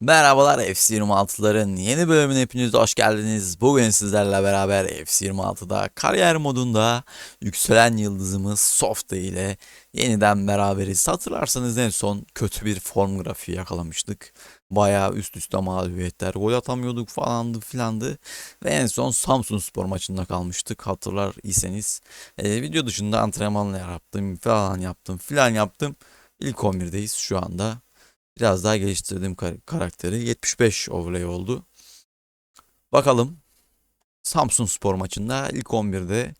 Merhabalar FC26'ların yeni bölümüne hepiniz hoş geldiniz. Bugün sizlerle beraber FC26'da kariyer modunda yükselen yıldızımız Softa ile yeniden beraberiz. Hatırlarsanız en son kötü bir form grafiği yakalamıştık. Bayağı üst üste mağlubiyetler, gol atamıyorduk falandı filandı. Ve en son Samsun Spor maçında kalmıştık hatırlar iseniz. Ee, video dışında antrenmanla yaptım falan yaptım filan yaptım. İlk 11'deyiz şu anda. Biraz daha geliştirdim kar- karakteri. 75 overlay oldu. Bakalım Samsun Spor maçında ilk 11'de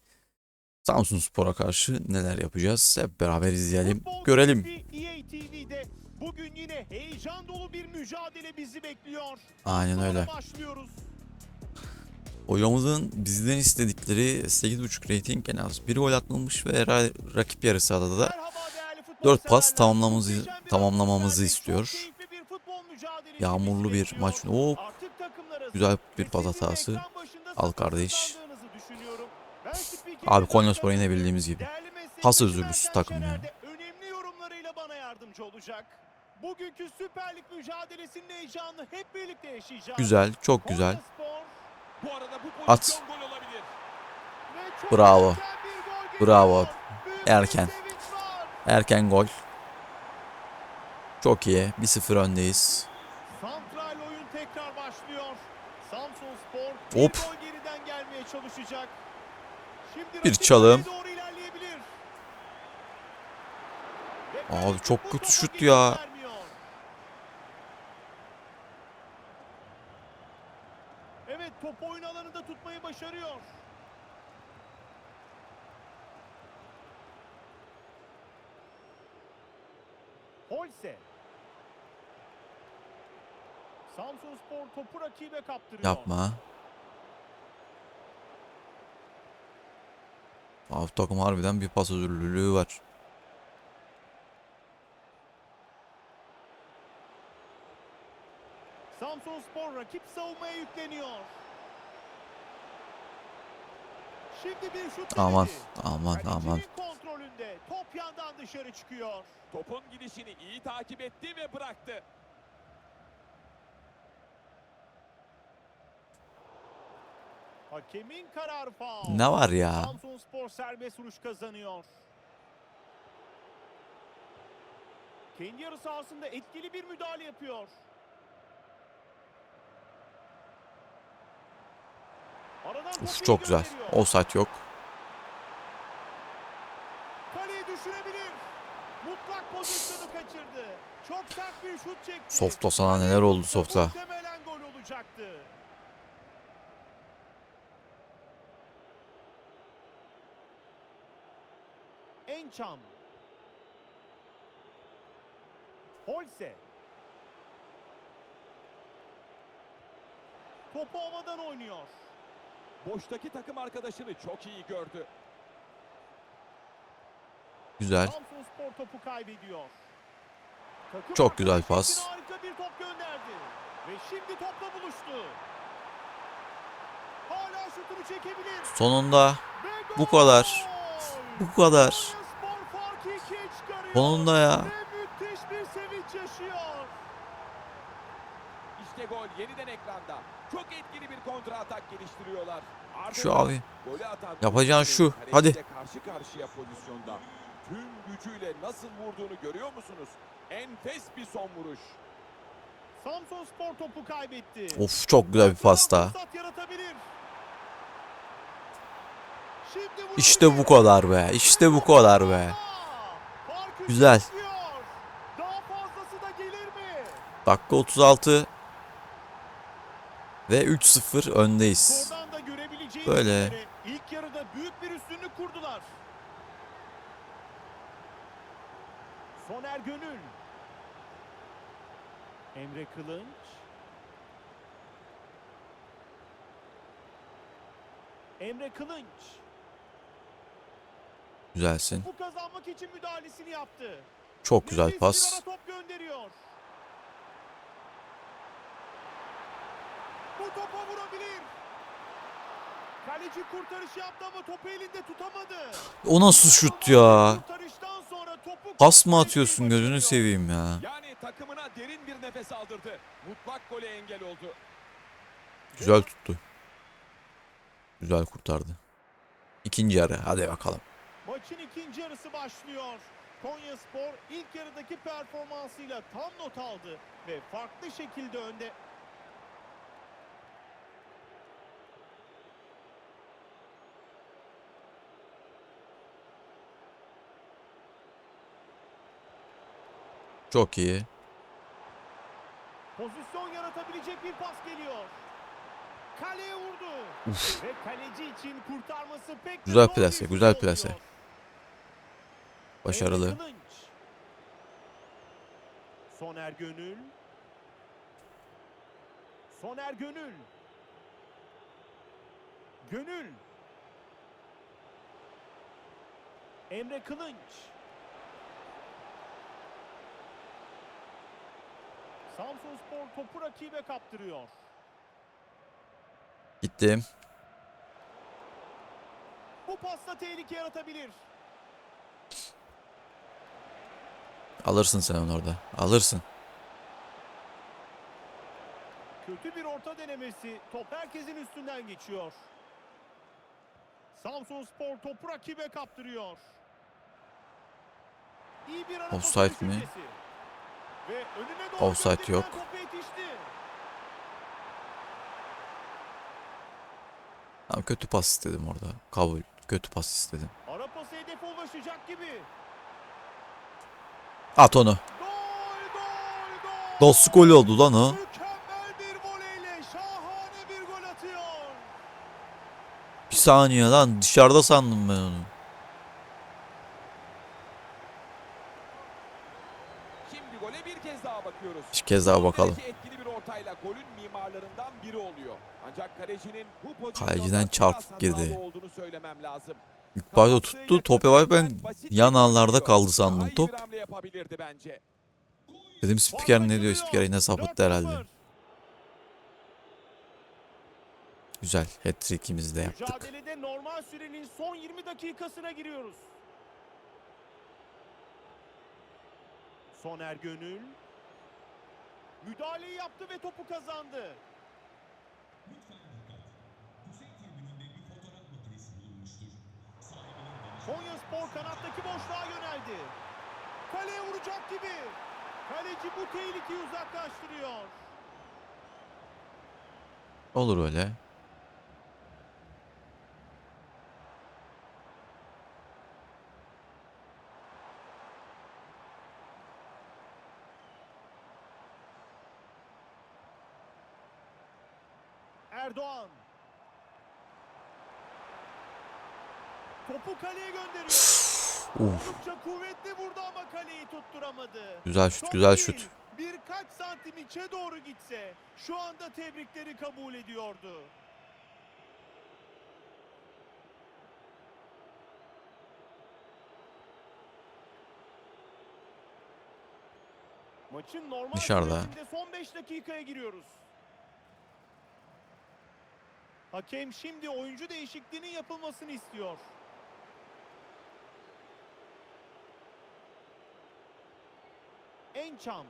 Samsun Spor'a karşı neler yapacağız? Hep beraber izleyelim, görelim. TV'de bugün yine heyecan dolu bir mücadele bizi bekliyor. Aynen öyle. Başlıyoruz. Oyunumuzun bizden istedikleri 8.5 rating en az bir gol atılmış ve ra- rakip yarı sahada da Merhaba değerli futbol 4 pas tamamlamamızı tamamlamamızı istiyor. Yağmurlu bir maç. Hop güzel bir pas hatası. Al kardeş. Abi Konyaspor yine bildiğimiz gibi. Pas özürlüsü takım ya. Önemli yorumlarıyla bana yardımcı olacak. Bugünkü Süper Lig mücadelesinin heyecanını hep birlikte yaşayacağız. Güzel, çok güzel. At. Bravo. Bravo. Erken. Erken gol. Çok iyi. 1-0 öndeyiz. Santral oyun tekrar başlıyor. Samsun Spor Hop. bir geriden gelmeye çalışacak. Şimdi Bir çalım. Abi çok kötü şut ya. Evet top oyun alanında tutmayı başarıyor. Holse. Samsun Spor topu rakibe kaptırıyor. Yapma. Abi takım harbiden bir pas özürlülüğü var. Samsun Spor rakip savunmaya yükleniyor. Şimdi bir şut Aman aman aman. Kontrolünde top yandan dışarı çıkıyor. Topun gidişini iyi takip etti ve bıraktı. Hakemin kararı faul. Ne var ya? Samsun Spor serbest vuruş kazanıyor. Kendi yarı sahasında etkili bir müdahale yapıyor. Aradan Uf çok güzel. Offside yok. Kaleye düşürebilir. Mutlak pozisyonu kaçırdı. Çok sert bir şut çekti. Softa sana neler oldu Softa? Muhtemelen gol olacaktı. Ençam. Holse. Topu havadan oynuyor. Boştaki takım arkadaşını çok iyi gördü. Güzel. Samsun Spor topu kaybediyor. Takım Çok güzel pas. Harika bir top gönderdi. Ve şimdi topla buluştu. Hala şutunu çekebilir. Sonunda bu kadar. bu kadar. Sonunda ya. Ve müthiş bir sevinç yaşıyor. İşte gol yeniden ekranda. Çok etkili bir kontra atak geliştiriyorlar. Şu abi. Yapacağın şu. Hadi. Karşı karşıya pozisyonda. Tüm gücüyle nasıl vurduğunu görüyor musunuz? Enfes bir son vuruş. Samsun Spor topu kaybetti. Of çok güzel bir pasta. İşte bu kadar be. İşte bu kadar be. Güzel. Dakika 36. Ve 3-0 öndeyiz. Böyle. ilk yarıda büyük bir üstünlük kurdular. Soner Gönül. Emre Kılınç. Emre Kılınç. Güzelsin. Bu kazanmak için müdahalesini yaptı. Çok güzel Nefis pas. top gönderiyor. Bu topa vurabilir. Kaleci kurtarış yaptı ama topu elinde tutamadı. O nasıl şut ya? Pas mı atıyorsun gözünü seveyim ya. Yani takımına derin bir nefes aldırdı. Mutlak gole engel oldu. Güzel tuttu. Güzel kurtardı. İkinci yarı hadi bakalım. Maçın ikinci yarısı başlıyor. Konya Spor ilk yarıdaki performansıyla tam not aldı ve farklı şekilde önde. Çok iyi. Pozisyon yaratabilecek bir pas geliyor. Kaleye vurdu. Ve kaleci için kurtarması pek Güzel plase, güzel plase. Başarılı. Soner Gönül. Soner Gönül. Gönül. Emre Kılınç. Samsun Spor topu rakibe kaptırıyor. Gittim. Bu pasta tehlike yaratabilir. Alırsın sen onu orada. Alırsın. Kötü bir orta denemesi. Top herkesin üstünden geçiyor. Samsun Spor topu rakibe kaptırıyor. İyi bir Offside mi? düşüncesi. Offside yok. Tamam, kötü pas istedim orada. Kabul. Kötü pas istedim. Ara pası hedefe ulaşacak gibi. At onu. Gol gol gol. Nasıl gol oldu lan o? Mükemmel bir voleyle şahane bir gol atıyor. Bir saniye lan dışarıda sandım ben onu. Şimdi gole bir kez daha bakıyoruz. Bir kez daha bakalım. derece etkili bir ortayla golün mimarlarından biri oluyor. Ancak kalecinin bu pozisyonda Kaleciden çarpıp girdi. İlk başta tuttu. Top yavaş ben yan ağlarda kaldı sandım top. Dedim spiker ne diyor? Spiker yine sapıttı 4-0. herhalde. Güzel. Hat-trick'imizi de yaptık. Mücadelede normal sürenin son 20 dakikasına giriyoruz. Soner Gönül müdahaleyi yaptı ve topu kazandı. Konya Spor kanattaki boşluğa yöneldi. Kaleye vuracak gibi. Kaleci bu tehlikeyi uzaklaştırıyor. Olur öyle. Erdoğan. Topu kaleye gönderiyor. Oldukça kuvvetli vurdu ama kaleyi tutturamadı. Güzel şut, Çok güzel değil, şut. Birkaç santim içe doğru gitse şu anda tebrikleri kabul ediyordu. Maçın normal Dışarıda. son 5 dakikaya giriyoruz. Hakem şimdi oyuncu değişikliğinin yapılmasını istiyor. Ençam.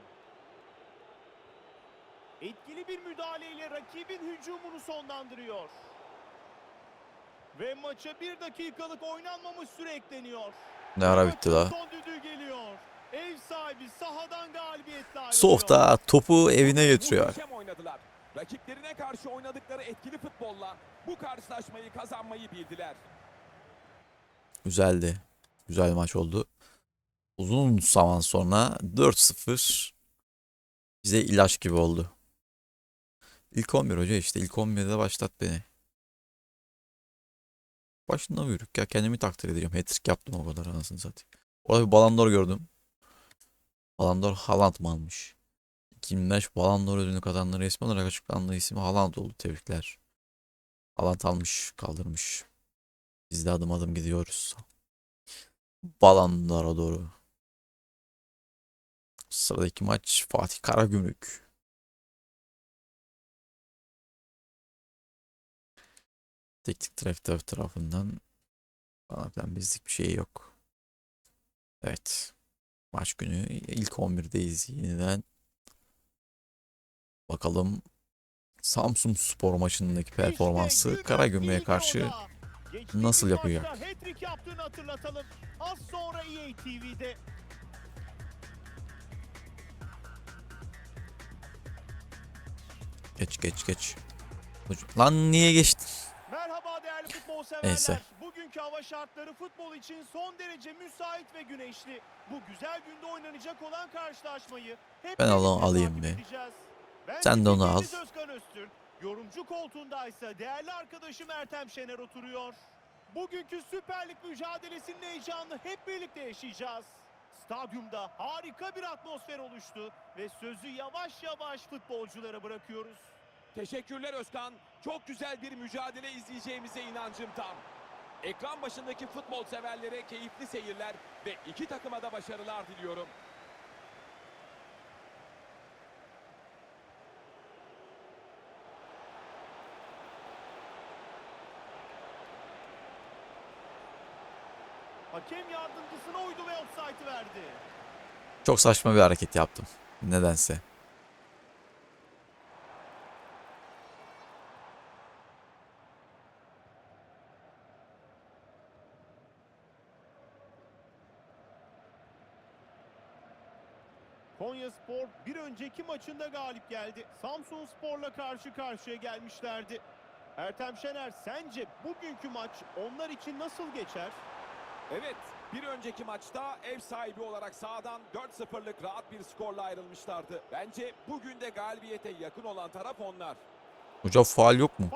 Etkili bir müdahaleyle rakibin hücumunu sonlandırıyor. Ve maça bir dakikalık oynanmamış süre ekleniyor. Ne ara bitti la. Son düdüğü geliyor. Ev sahibi sahadan galibiyetle ayrılıyor. Softa topu evine götürüyor. Rakiplerine karşı oynadıkları etkili futbolla bu karşılaşmayı kazanmayı bildiler. Güzeldi. Güzel maç oldu. Uzun zaman sonra 4-0 bize ilaç gibi oldu. İlk 11 hoca işte ilk 11'de başlat beni. Başında yürük ya kendimi takdir ediyorum. Hat-trick yaptım o kadar anasını satayım. Orada bir Ballon gördüm. Ballon d'Or Haaland mı almış? 2005 Ballon d'Or ödülünü kazandığı resmi olarak açıklandığı ismi Haaland oldu. Tebrikler. Haaland almış, kaldırmış. Biz de adım adım gidiyoruz. Ballon d'Or'a doğru. Sıradaki maç Fatih Karagümrük. Teknik direktör tarafından falan filan bizlik bir şey yok. Evet. Maç günü ilk 11'deyiz yeniden. Bakalım Samsun Spor maçındaki performansı İşte Karagümrük'e karşı nasıl yapacak? maçta hat-trick yaptığını hatırlatalım. Az sonra EA TV'de. geç geç geç. Lan niye geçtin? Merhaba değerli futbol severler. Neyse. Bugünkü hava şartları futbol için son derece müsait ve güneşli. Bu güzel günde oynanacak olan karşılaşmayı hep Ben alayım bir. Sen de onu al. Özkan Öztürk. Yorumcu koltuğundaysa değerli arkadaşım Ertem Şener oturuyor. Bugünkü Süper Lig mücadelesinin heyecanını hep birlikte yaşayacağız. Stadyumda harika bir atmosfer oluştu ve sözü yavaş yavaş futbolculara bırakıyoruz. Teşekkürler Özkan. Çok güzel bir mücadele izleyeceğimize inancım tam. Ekran başındaki futbol severlere keyifli seyirler ve iki takıma da başarılar diliyorum. Hakem yardımcısına uydu ve offside'ı verdi. Çok saçma bir hareket yaptım. Nedense. Konya Spor bir önceki maçında galip geldi. Samsun Spor'la karşı karşıya gelmişlerdi. Ertem Şener sence bugünkü maç onlar için nasıl geçer? Evet, bir önceki maçta ev sahibi olarak sahadan 4-0'lık rahat bir skorla ayrılmışlardı. Bence bugün de galibiyete yakın olan taraf onlar. Hoca faal yok mu?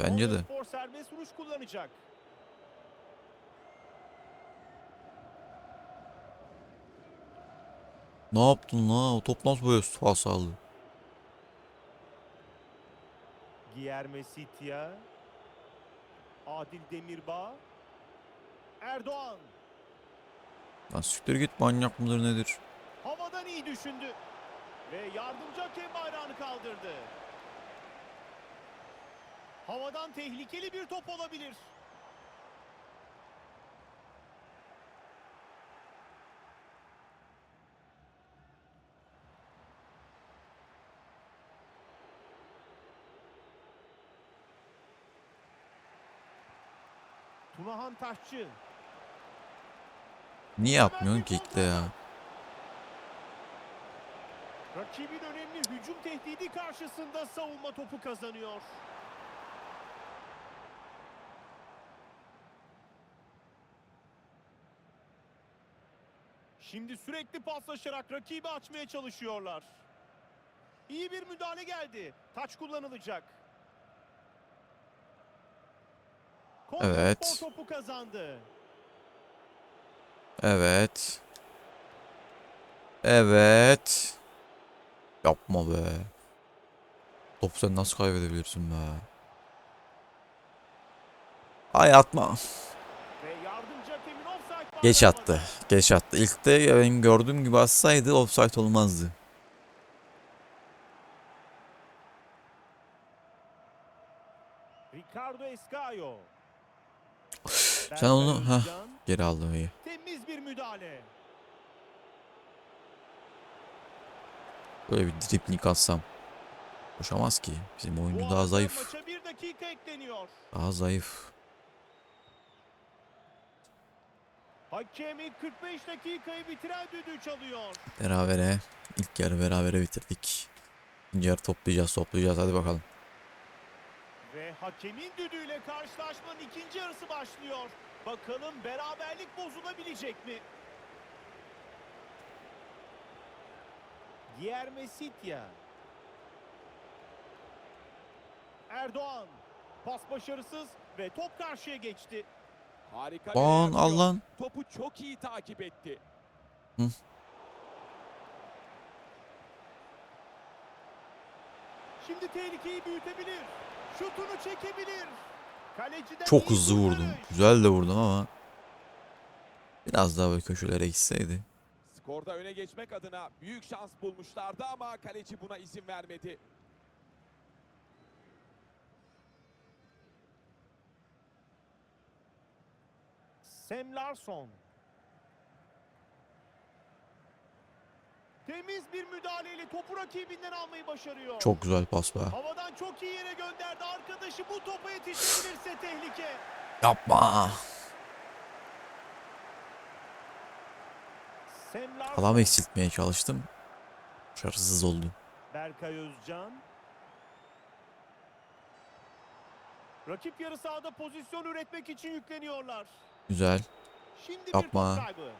Bence de. Spor serbest vuruş kullanacak. Ne yaptın la? O top nasıl böyle faal sağladı? Giyerme Sitya. Adil Demirbağ. Erdoğan. Lan siktir git manyak mıdır nedir? Havadan iyi düşündü. Ve yardımcı hakem bayrağını kaldırdı. Havadan tehlikeli bir top olabilir. Tunahan Taşçı. Niye yapmıyorsun ki ilk de ya? Rakibin önemli hücum tehdidi karşısında savunma topu kazanıyor. Şimdi sürekli paslaşarak rakibi açmaya çalışıyorlar. İyi bir müdahale geldi. Taç kullanılacak. Konya Evet. Topu kazandı. Evet. Evet. Yapma be. Topu sen nasıl kaybedebilirsin be? Ay atma. Geç attı. Geç attı. İlk de benim gördüğüm gibi atsaydı offside olmazdı. Ricardo Escaio. Sen onu-. Özcan, Geri aldım iyi. Temiz bir müdahale. Böyle bir dripling atsam. Koşamaz ki. Bizim oyuncu daha zayıf. Daha zayıf. Hakem ilk 45 dakikayı bitiren düdüğü çalıyor. Berabere. İlk yarı berabere bitirdik. İkinci yarı toplayacağız toplayacağız hadi bakalım. Ve hakemin düdüğüyle karşılaşmanın ikinci yarısı başlıyor. Bakalım beraberlik bozulabilecek mi? Guillermo Sitya. Erdoğan. Pas başarısız ve top karşıya geçti. Harika bir Lan al lan. Topu çok iyi takip etti. Şimdi tehlikeyi büyütebilir. Şutunu çekebilir. Çok hızlı vurdum. Güzel de vurdum ama. Biraz daha böyle köşelere gitseydi. Skorda öne geçmek adına büyük şans bulmuşlardı ama kaleci buna izin vermedi. Sam Larsson. Temiz bir müdahaleyle topu rakibinden almayı başarıyor. Çok güzel pas be. Havadan çok iyi yere gönderdi. Arkadaşı bu topa yetişebilirse tehlike. Yapma. Adam eksiltmeye çalıştım. Başarısız oldu. Berkay Özcan. Rakip yarı sahada pozisyon üretmek için yükleniyorlar. Güzel. Şimdi Yapma. bir top kaybı.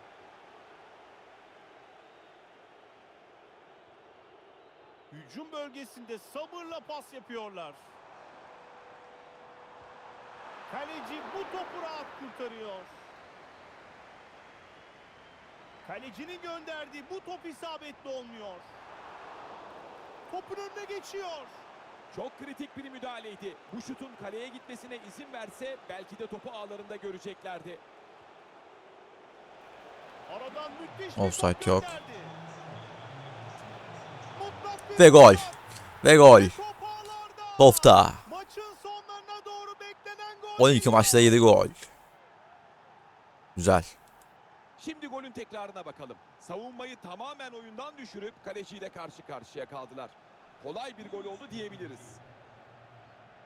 Hücum bölgesinde sabırla pas yapıyorlar. Kaleci bu topu rahat kurtarıyor. Kalecinin gönderdiği bu top isabetli olmuyor. Topun önüne geçiyor. Çok kritik bir müdahaleydi. Bu şutun kaleye gitmesine izin verse belki de topu ağlarında göreceklerdi. Aradan müthiş Offside yok. gönderdi. Ve gol. Ve gol. Tofta. Maçın sonlarına doğru beklenen gol. 12 geliyor. maçta 7 gol. Güzel. Şimdi golün tekrarına bakalım. Savunmayı tamamen oyundan düşürüp kaleciyle karşı karşıya kaldılar. Kolay bir gol oldu diyebiliriz.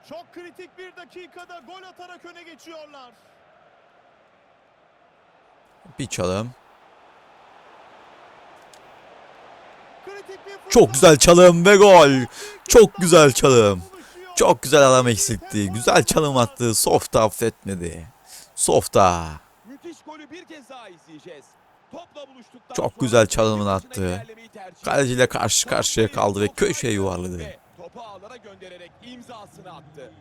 Çok kritik bir dakikada gol atarak öne geçiyorlar. Bir çalım. Kritik bir fırsat. Çok güzel çalım ve gol. Çok güzel çalım. Çok güzel adam eksiltti. Güzel çalım attı. Soft'a affetmedi. Soft'a. Müthiş golü bir kez daha izleyeceğiz. Topla buluştuktan Çok güzel çalımını attı. Kaleciyle karşı karşıya kaldı ve köşeye yuvarladı. Topu ağlara göndererek imzasını attı.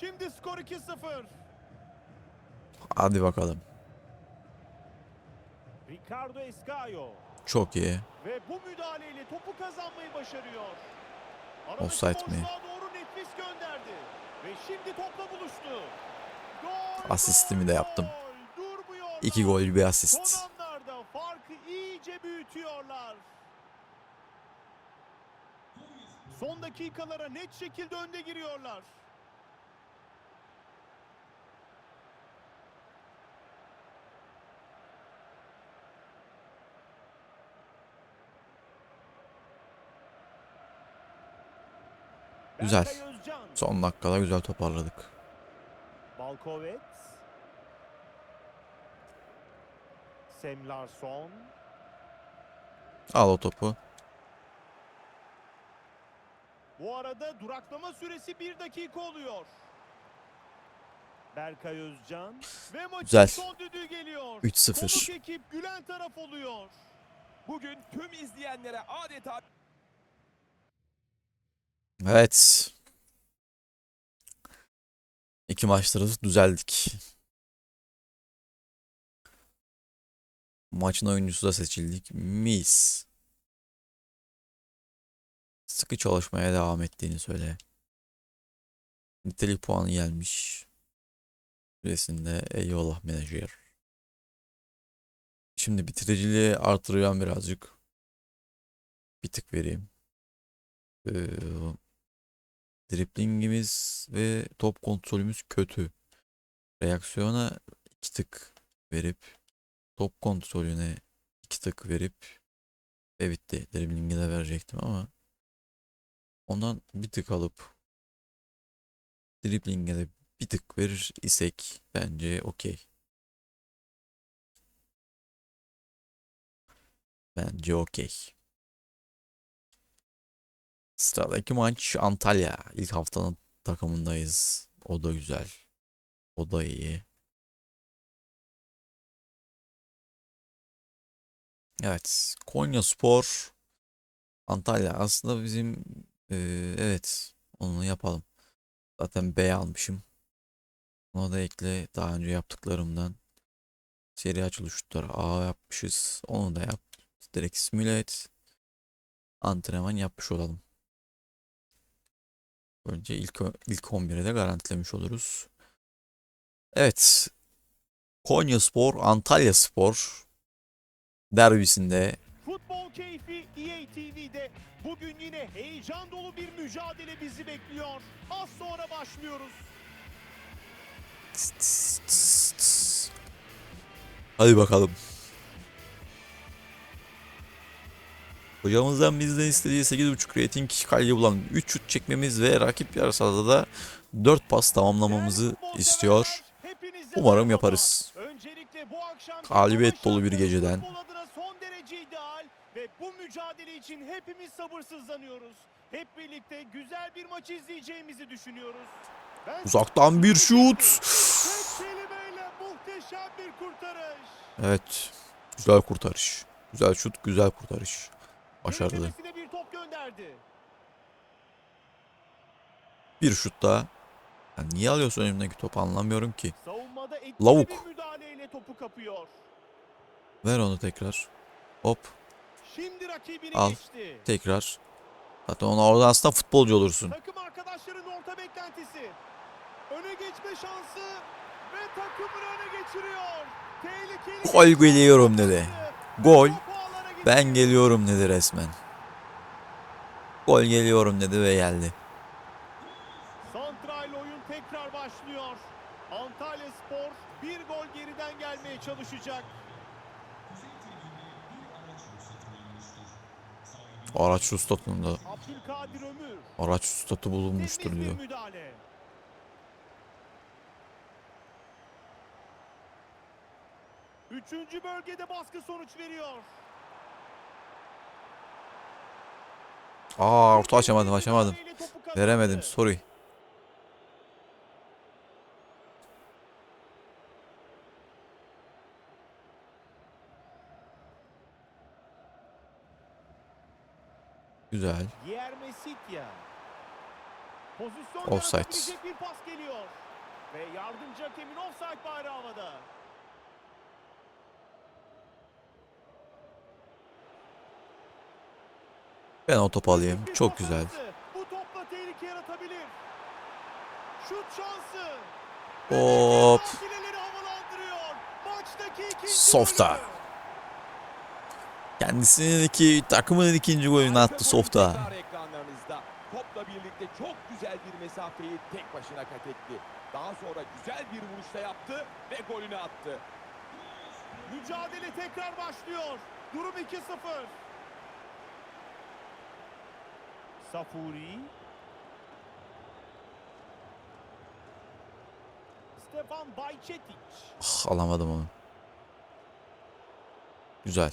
Şimdi skor 2-0. Hadi bakalım. Ricardo Escaio. Çok iyi. Ve bu müdahaleyle topu kazanmayı başarıyor. Offside mi? doğru nefis gönderdi. Ve şimdi topla buluştu. Gol, Asistimi de yaptım. Durmuyor. 2 gol bir asist. Son anlarda farkı iyice büyütüyorlar. Son dakikalara net şekilde önde giriyorlar. Güzel. Son dakikada güzel toparladık. Balkovet. Sem Larsson. Al o topu. Bu arada duraklama süresi bir dakika oluyor. Berkay Özcan ve maçın Güzel. son düdüğü geliyor. 3-0. Konuk ekip gülen taraf oluyor. Bugün tüm izleyenlere adeta Evet. İki maçları düzeldik. Maçın oyuncusu da seçildik. Mis. Sıkı çalışmaya devam ettiğini söyle. Nitelik puanı gelmiş. Süresinde eyvallah menajer. Şimdi bitiriciliği artıracağım birazcık. Bir tık vereyim. Ee, driplingimiz ve top kontrolümüz kötü. Reaksiyona iki tık verip top kontrolüne iki tık verip ve bitti. Dribling'i de verecektim ama ondan bir tık alıp dribling'e de bir tık verir isek bence okey. Bence okey. Sıradaki maç Antalya. İlk haftanın takımındayız. O da güzel. O da iyi. Evet. Konya Spor. Antalya. Aslında bizim eee, evet onu yapalım. Zaten B almışım. Ona da ekle daha önce yaptıklarımdan. Seri açılışları A yapmışız. Onu da yap. Direkt simüle et. Antrenman yapmış olalım. Önce ilk ilk 11'e de garantilemiş oluruz. Evet. Konyaspor Antalya Spor derbisinde Futbol keyfi EA TV'de. Bugün yine heyecan dolu bir mücadele bizi bekliyor. Az sonra başlıyoruz. Hadi bakalım. Hocamızdan bizden istediği 8.5 rating kaleye bulan 3 şut çekmemiz ve rakip yarı sahada da 4 pas tamamlamamızı istiyor. Umarım yaparız. Galibiyet dolu bir geceden. Ve bu mücadele için hepimiz sabırsızlanıyoruz. Hep birlikte güzel bir maç izleyeceğimizi düşünüyoruz. Ben Uzaktan bir şut. Evet. Güzel kurtarış. Güzel şut, güzel kurtarış. Başarılı. Bir top gönderdi. Bir şut daha. Ya niye alıyorsun önümdeki topu anlamıyorum ki. Lavuk. topu kapıyor. Ver onu tekrar. Hop. Şimdi rakibini Al. geçti. Tekrar. Zaten ona orada aslında futbolcu olursun. Takım arkadaşların orta beklentisi. Öne geçme şansı ve takımını öne geçiriyor. Tehlikeli. Gol geliyorum dedi. Gol. Ben geliyorum dedi resmen. Gol geliyorum dedi ve geldi. Santral oyun tekrar başlıyor. Antalya Spor bir gol geriden gelmeye çalışacak. Araç ruhsatında. Araç ruhsatı bulunmuştur diyor. Üçüncü bölgede baskı sonuç veriyor. Aa orta açamadım açamadım. Veremedim sorry. Güzel. Offside. yaratabilecek bir pas geliyor. Ve yardımcı hakemin offside bayrağı havada. Ben o topu alayım. Çok güzel. arası. Bu topla tehlike yaratabilir. Şut şansı. Hop. Softa. Kendisinin iki takımının ikinci golünü attı Softa. Topla birlikte çok güzel bir mesafeyi tek başına kat etti. Daha sonra güzel bir vuruşta yaptı ve golünü attı. Mücadele tekrar başlıyor. Durum 2-0. Safuri. Stefan Bayçetic. Ah, alamadım onu. Güzel.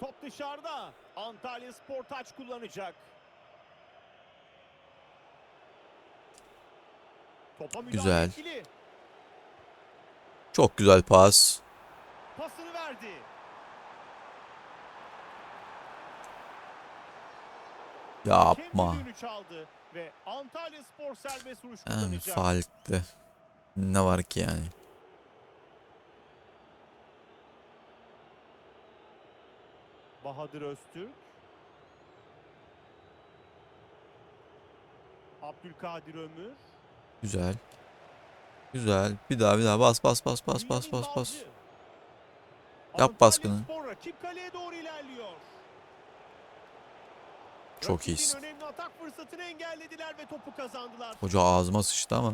Top dışarıda. Antalya Spor taç kullanacak. Topa Güzel. etkili. Çok güzel pas. Pasını verdi. Yapma. Ve Antalya Spor serbest vuruş Yani kullanacak. faallikte. Ne var ki yani? Bahadır Öztürk. Abdülkadir Ömür. Güzel. Güzel. Bir daha bir daha bas bas bas bas bas bas bas. Yap baskını. Spor rakip kaleye doğru ilerliyor. Çok iyisin. önemli atak fırsatını engellediler ve topu kazandılar. Hoca ağzıma sıçtı ama.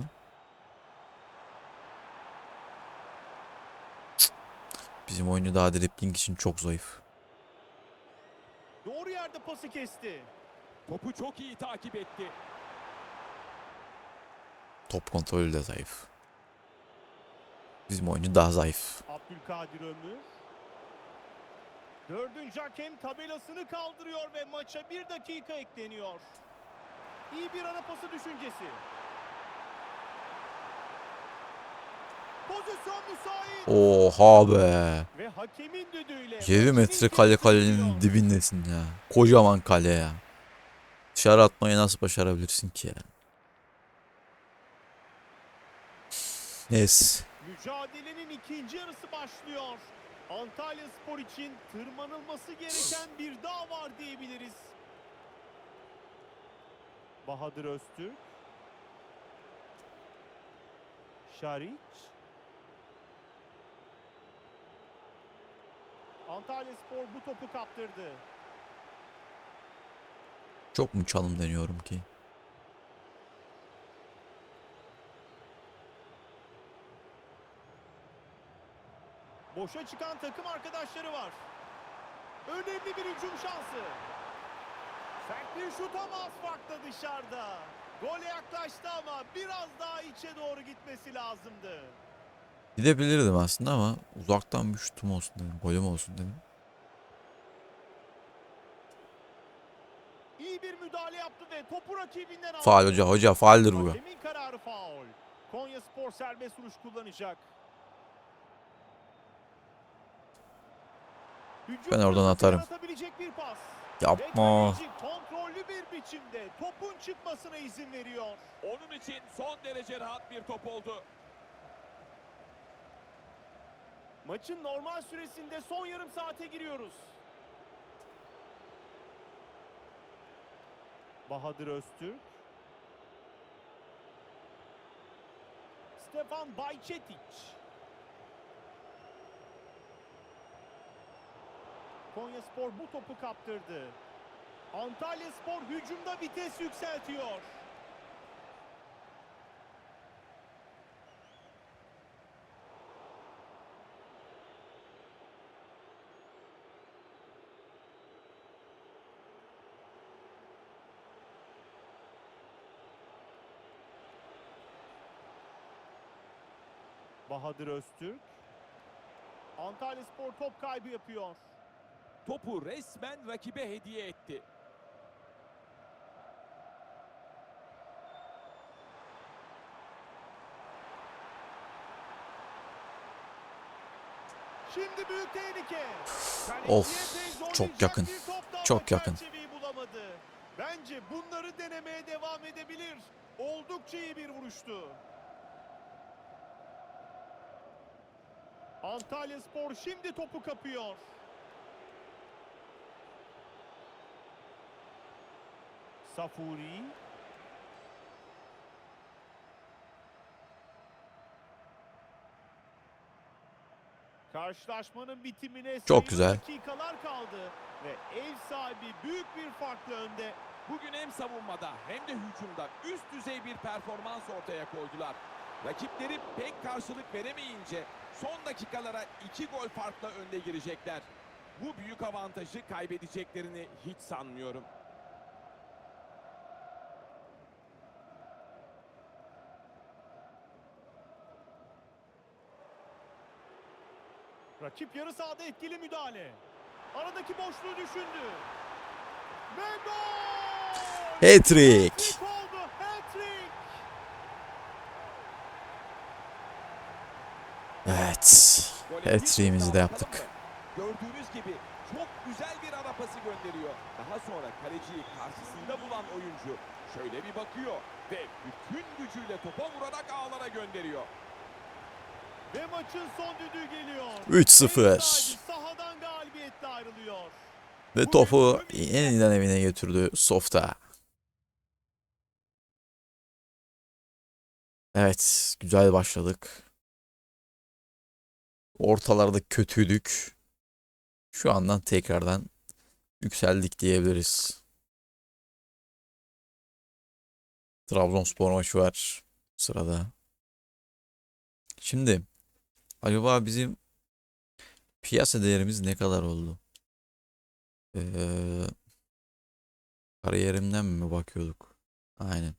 Bizim oyuncu daha dribbling için çok zayıf. Doğru yerde pası kesti. Topu çok iyi takip etti. Top kontrolü de zayıf. Bizim oyuncu daha zayıf. Abdülkadir Ömür. Dördüncü hakem tabelasını kaldırıyor ve maça bir dakika ekleniyor. İyi bir ara pası düşüncesi. Oha be. Ve hakemin düdüğüyle. 7 maçın metre kale kalenin dibindesin ya. Kocaman kale ya. Dışarı atmayı nasıl başarabilirsin ki ya? Neyse. Mücadelenin ikinci yarısı başlıyor. Antalya Spor için tırmanılması gereken bir dağ var diyebiliriz. Bahadır Öztürk. Şariç. Antalya Spor bu topu kaptırdı. Çok mu çalım deniyorum ki? Boşa çıkan takım arkadaşları var. Önemli bir hücum şansı. Sert bir şut ama az farkla dışarıda. Gole yaklaştı ama biraz daha içe doğru gitmesi lazımdı. Gidebilirdim aslında ama uzaktan bir şutum olsun dedim. Golüm olsun dedim. İyi bir müdahale yaptı ve topu rakibinden aldı. Faal hoca hoca faaldir bu. Hakemin kararı faul. Konya Spor serbest vuruş kullanacak. Ben oradan atarım. Yapma. Kontrollü bir biçimde topun çıkmasına izin veriyor. Onun için son derece rahat bir top oldu. Maçın normal süresinde son yarım saate giriyoruz. Bahadır Öztürk. Stefan Bayçetic. Konya Spor bu topu kaptırdı. Antalya Spor hücumda vites yükseltiyor. Bahadır Öztürk. Antalya Spor top kaybı yapıyor. Topu resmen rakibe hediye etti. Şimdi büyük tehlike. Of, çok yakın. Çok yakın. Bence bunları denemeye devam edebilir. Oldukça iyi bir vuruştu. Antalya Spor şimdi topu kapıyor. Safuri. Karşılaşmanın bitimine Çok güzel. dakikalar kaldı ve ev sahibi büyük bir farkla önde. Bugün hem savunmada hem de hücumda üst düzey bir performans ortaya koydular. Rakipleri pek karşılık veremeyince son dakikalara iki gol farkla önde girecekler. Bu büyük avantajı kaybedeceklerini hiç sanmıyorum. Rakip yarı sahada etkili müdahale. Aradaki boşluğu düşündü. Ve gol! Hat-trick. Evet. Hat-trick'imizi de yaptık. Gördüğünüz gibi çok güzel bir ara pası gönderiyor. Daha sonra kaleciyi karşısında bulan oyuncu şöyle bir bakıyor ve bütün gücüyle topa vurarak ağlara gönderiyor. Ve maçın son düdüğü geliyor. 3-0. Ev sahibi Sahadan galibiyetle ayrılıyor. Ve topu yeniden evine götürdü Softa. Evet, güzel başladık. Ortalarda kötüydük. Şu andan tekrardan yükseldik diyebiliriz. Trabzonspor maçı var sırada. Şimdi acaba bizim piyasa değerimiz ne kadar oldu? Ee, kariyerimden mi bakıyorduk? Aynen.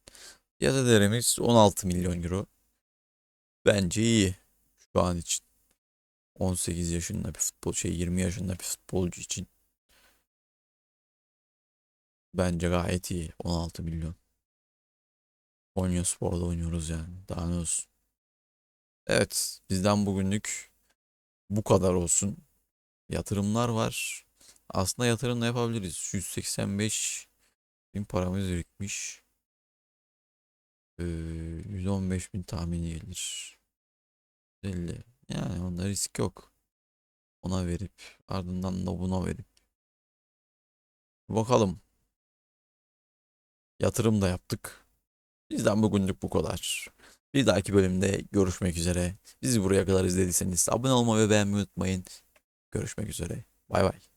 Piyasa değerimiz 16 milyon euro. Bence iyi şu an için. 18 yaşında bir futbol şey 20 yaşında bir futbolcu için. Bence gayet iyi 16 milyon. Konya Spor'da oynuyoruz yani. Daha ne olsun. Evet, bizden bugünlük bu kadar olsun. Yatırımlar var. Aslında yatırım da yapabiliriz. 185 bin paramız birikmiş. Ee, 115 bin tahmini gelir. 50. Yani onda risk yok. Ona verip ardından da buna verip. Bakalım. Yatırım da yaptık. Bizden bugünlük bu kadar. Bir dahaki bölümde görüşmek üzere. Bizi buraya kadar izlediyseniz abone olmayı ve beğenmeyi unutmayın. Görüşmek üzere. Bay bay.